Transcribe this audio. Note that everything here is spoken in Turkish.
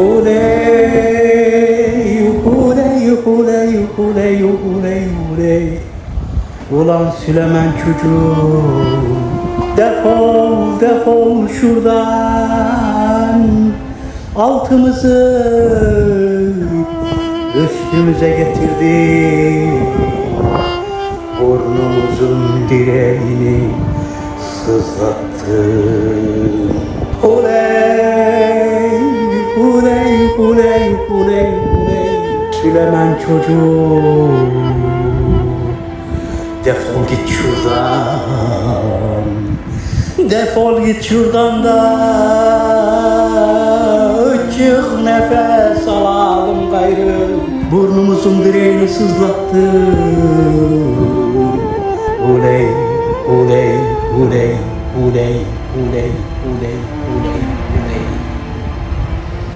Huley, huley, huley, huley, huley, huley. Ulan Süleyman çocuğu Defol, defol şuradan. Altımızı üstümüze getirdi Burnumuzun direğini sızlattı Süleyman çocuğu Defol git şuradan. Defol git şuradan da. Çık nefes alalım gayrı. Burnumuzun direğini sızlattı. Uley, uley, uley, uley, uley, uley, uley